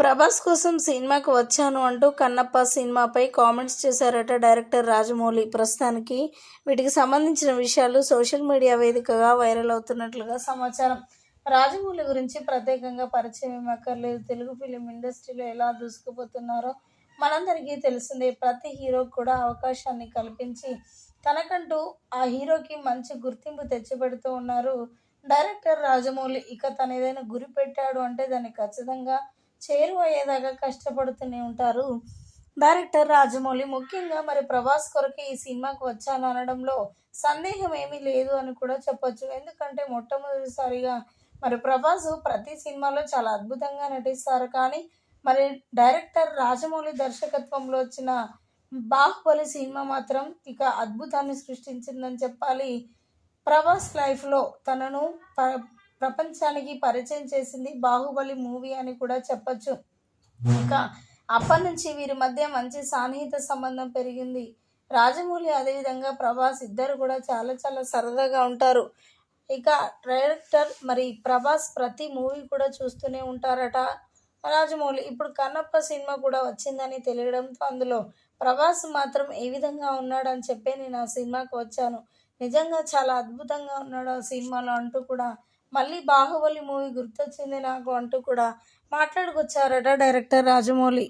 ప్రభాస్ కోసం సినిమాకి వచ్చాను అంటూ కన్నప్ప సినిమాపై కామెంట్స్ చేశారట డైరెక్టర్ రాజమౌళి. ప్రస్తుతానికి వీటికి సంబంధించిన విషయాలు సోషల్ మీడియా వేదికగా వైరల్ అవుతున్నట్లుగా సమాచారం. రాజమౌళి గురించి ప్రత్యేకంగా పరిచయం ఏమక్కర్లేదు. తెలుగు ఫిలిం ఇండస్ట్రీలో ఎలా దూసుకుపోతున్నారో మనందరికీ తెలిసిందే. ప్రతి హీరోకి కూడా అవకాశాన్ని కల్పించి తనకంటూ ఆ హీరోకి మంచి గుర్తింపు తెచ్చిపెడుతూ ఉన్నారు డైరెక్టర్ రాజమౌళి. ఇక తను ఏదైనా గురి పెట్టాడు అంటే దాన్ని ఖచ్చితంగా చేరువయ్యేదాకా కష్టపడుతూనే ఉంటారు. డైరెక్టర్ రాజమౌళి ముఖ్యంగా మరి ప్రభాస్ కొరకు ఈ సినిమాకు వచ్చాను అనడంలో సందేహం ఏమీ లేదు అని కూడా చెప్పొచ్చు. ఎందుకంటే మొట్టమొదటిసారిగా మరి ప్రభాస్ ప్రతి సినిమాలో చాలా అద్భుతంగా నటిస్తారు. కానీ మరి డైరెక్టర్ రాజమౌళి దర్శకత్వంలో వచ్చిన బాహుబలి సినిమా మాత్రం ఇక అద్భుతాన్ని సృష్టించిందని చెప్పాలి. ప్రభాస్ లైఫ్లో తనను ప- ప్రపంచానికి పరిచయం చేసింది బాహుబలి మూవీ అని కూడా చెప్పచ్చు. ఇంకా అప్పటి నుంచి వీరి మధ్య మంచి సాన్నిహిత సంబంధం పెరిగింది. రాజమౌళి అదేవిధంగా ప్రభాస్ ఇద్దరు కూడా చాలా చాలా సరదాగా ఉంటారు. ఇక డైరెక్టర్ మరి ప్రభాస్ ప్రతి మూవీ కూడా చూస్తూనే ఉంటారట. రాజమౌళి ఇప్పుడు కన్నప్ప సినిమా కూడా వచ్చిందని తెలియడంతో అందులో ప్రభాస్ మాత్రం ఏ విధంగా ఉన్నాడని చెప్పి నేను ఆ సినిమాకి వచ్చాను. నిజంగా చాలా అద్భుతంగా ఉన్నాడు ఆ సినిమాలో అంటూ కూడా మళ్ళీ బాహుబలి మూవీ గుర్తొచ్చింది నాకు అంటూ కూడా మాట్లాడుకొచ్చారట డైరెక్టర్ రాజమౌళి.